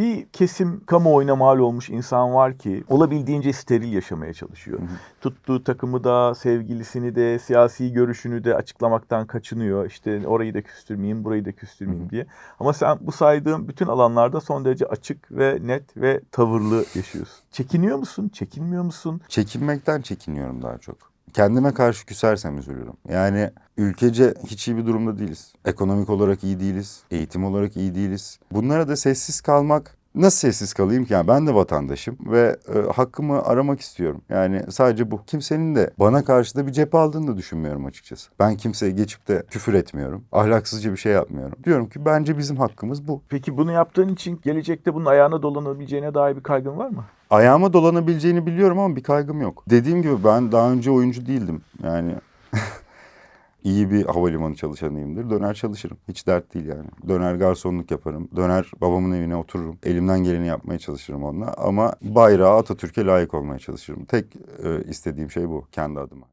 Bir kesim kamuoyuna mal olmuş insan var ki olabildiğince steril yaşamaya çalışıyor. Hı hı. Tuttuğu takımı da, sevgilisini de, siyasi görüşünü de açıklamaktan kaçınıyor. İşte orayı da küstürmeyeyim, burayı da küstürmeyeyim Hı hı. diye. Ama sen bu saydığım bütün alanlarda son derece açık ve net ve tavırlı yaşıyorsun. Çekiniyor musun? Çekinmiyor musun? Çekinmekten çekiniyorum daha çok. Kendime karşı küsersem üzülürüm. Yani ülkece hiç iyi bir durumda değiliz. Ekonomik olarak iyi değiliz. Eğitim olarak iyi değiliz. Bunlara da sessiz kalmak Nasıl sessiz kalayım ki? Yani ben de vatandaşım ve e, hakkımı aramak istiyorum. Yani sadece bu. Kimsenin de bana karşı da bir cephe aldığını da düşünmüyorum açıkçası. Ben kimseye geçip de küfür etmiyorum. Ahlaksızca bir şey yapmıyorum. Diyorum ki bence bizim hakkımız bu. Peki bunu yaptığın için gelecekte bunun ayağına dolanabileceğine dair bir kaygın var mı? Ayağıma dolanabileceğini biliyorum ama bir kaygım yok. Dediğim gibi ben daha önce oyuncu değildim. Yani iyi bir havalimanı çalışanıyımdır. Döner çalışırım. Hiç dert değil yani. Döner garsonluk yaparım. Döner babamın evine otururum. Elimden geleni yapmaya çalışırım onunla. Ama bayrağı Atatürk'e layık olmaya çalışırım. Tek e, istediğim şey bu kendi adıma.